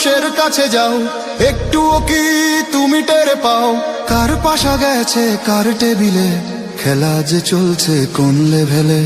মানুষের কাছে যাও। একটু কি তুমি টের পাও? কার পাশা গেছে, কার টেবিলে? খেলা যে চলছে কোন লেভেলে